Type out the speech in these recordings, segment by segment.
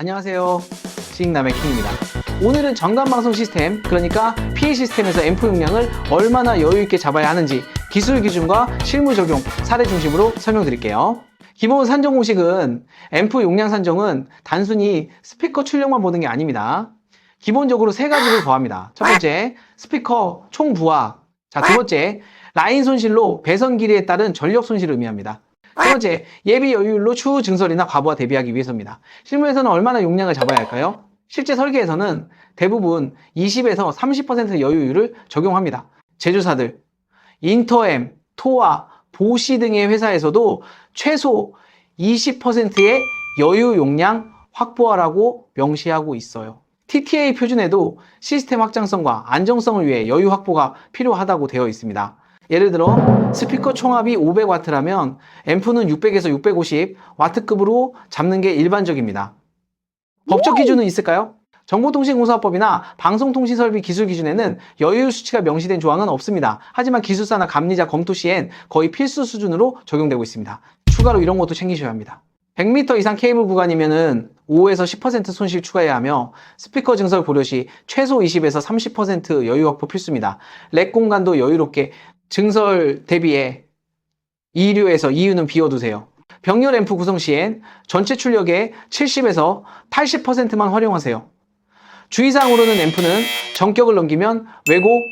안녕하세요. 지익남의 킹입니다. 오늘은 전관 방송 시스템, 그러니까 PA 시스템에서 앰프 용량을 얼마나 여유 있게 잡아야 하는지 기술 기준과 실무 적용, 사례 중심으로 설명드릴게요. 기본 산정 공식은 앰프 용량 산정은 단순히 스피커 출력만 보는 게 아닙니다. 기본적으로 세 가지를 더합니다. 첫 번째, 스피커 총 부하. 자, 두 번째, 라인 손실로 배선 길이에 따른 전력 손실을 의미합니다. 세 번째, 예비 여유율로 추후 증설이나 과부하 대비하기 위해서입니다. 실무에서는 얼마나 용량을 잡아야 할까요? 실제 설계에서는 대부분 20에서 30% 여유율을 적용합니다. 제조사들, 인터엠, 토아, 보시 등의 회사에서도 최소 20%의 여유 용량 확보하라고 명시하고 있어요. TTA 표준에도 시스템 확장성과 안정성을 위해 여유 확보가 필요하다고 되어 있습니다. 예를 들어 스피커 총합이 500와트라면 앰프는 600에서 650 와트급으로 잡는 게 일반적입니다. 법적 기준은 있을까요? 정보통신공사법이나 방송통신설비 기술 기준에는 여유 수치가 명시된 조항은 없습니다. 하지만 기술사나 감리자 검토 시엔 거의 필수 수준으로 적용되고 있습니다. 추가로 이런 것도 챙기셔야 합니다. 100m 이상 케이블 구간이면은 5에서 10% 손실 추가해야 하며 스피커 증설 고려 시 최소 20에서 30% 여유 확보 필수입니다. 렉 공간도 여유롭게 증설 대비에 2류에서 2유는 비워두세요. 병렬 앰프 구성 시엔 전체 출력의 70에서 80%만 활용하세요. 주의사항으로는 앰프는 전격을 넘기면 왜곡,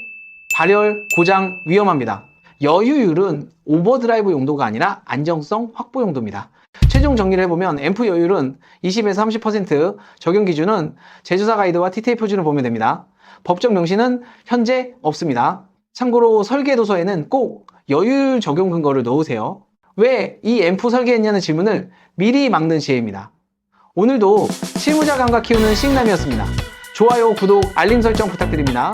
발열, 고장 위험합니다. 여유율은 오버드라이브 용도가 아니라 안정성 확보 용도입니다. 최종 정리를 해보면 앰프 여율은 20에서 30% 적용 기준은 제조사 가이드와 TTA 표준을 보면 됩니다. 법적 명시는 현재 없습니다. 참고로 설계 도서에는 꼭 여율 적용 근거를 넣으세요. 왜이 앰프 설계했냐는 질문을 미리 막는 지혜입니다. 오늘도 실무자 감각 키우는 싱남이었습니다. 좋아요, 구독, 알림 설정 부탁드립니다.